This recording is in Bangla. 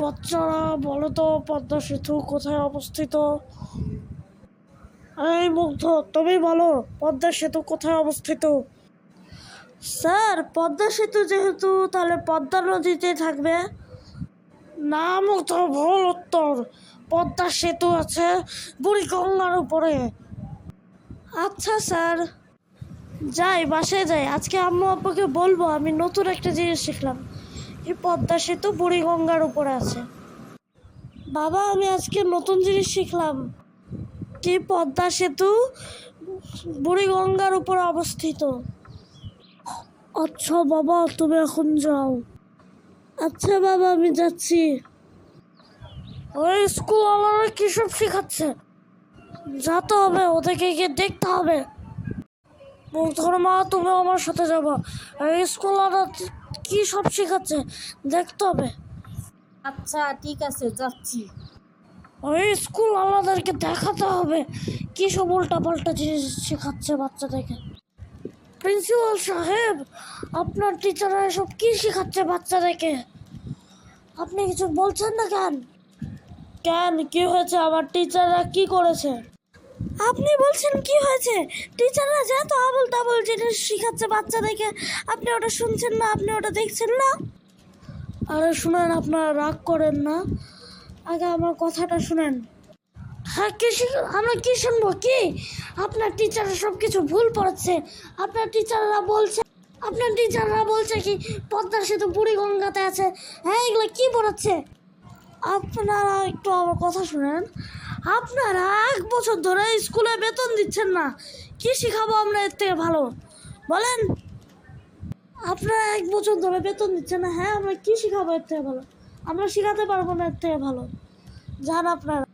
বাচ্চারা বলো তো পদ্মা সেতু কোথায় অবস্থিত? এই মুগ্ধ, তুমি বলো, পদ্মা সেতু কোথায় অবস্থিত? স্যার, পদ্মা সেতু যেহেতু, তাহলে পদ্মা নদীতে থাকবে? না মুগ্ধ, ভুল উত্তর। পদ্মা সেতু আছে বুড়িগঙ্গার উপরে। আচ্ছা স্যার। যাই, বাসায় যাই। আজকে আম্মু আব্বুকে বলব, আমি নতুন একটা জিনিস শিখলাম। এই পদ্মা সেতু বুড়িগঙ্গার উপরে আছে। বাবা আমি আজকে নতুন জিনিস শিখলাম। কি পদ্মা সেতু বুড়িগঙ্গার উপর অবস্থিত? আচ্ছা বাবা তুমি এখন যাও। আচ্ছা বাবা আমি যাচ্ছি। ওই স্কুল ওয়ালারা কী সব শেখাচ্ছে? যাতে হবে ওদেরকে গিয়ে দেখতে হবে। মুগ্ধর মা তুমি আমার সাথে যাব। এই স্কুল কী সব শেখাচ্ছে? দেখতে হবে। আচ্ছা ঠিক আছে যাচ্ছি। ওই স্কুল আলাদারকে দেখাতে হবে। কী সব উল্টা পাল্টা জিনিস শেখাচ্ছে বাচ্চাদেরকে? প্রিন্সিপাল সাহেব আপনার টিচাররা এসব কী শেখাচ্ছে বাচ্চাদেরকে? আপনি কিছু বলছেন না কেন? কেন? কি হয়েছে? আমার টিচাররা কি করেছে? আপনি বলছেন কি হয়েছে? টিচাররা যত আবল তাবল জিনিস শেখাচ্ছে বাচ্চাদেরকে আপনি ওটা শুনছেন না, আপনি ওটা দেখছেন না? আরে শুনেন, আপনারা রাগ করেন না। আগে আমার কথাটা শুনেন। হ্যাঁ কি আমরা কি শুনব? কি? আপনার টিচাররা সব কিছু ভুল পড়াচ্ছে। আপনার টিচাররা বলছে, আপনার টিচাররা বলছে কি, পদ্মা সেতু বুড়ি গঙ্গাতে আছে। হ্যাঁ এগুলো কি পড়াচ্ছে? আপনারা একটু আমার কথা শুনেন। আপনারা এক বছর ধরে স্কুলে বেতন দিচ্ছেন না। কি শিখাবো আমরা এর থেকে ভালো? বলেন। আপনারা এক বছর ধরে বেতন দিচ্ছেন না হ্যাঁ আমরা কি শিখাবো এর থেকে ভালো? আমরা শিখাতে পারব না এর থেকে ভালো। যান আপনারা।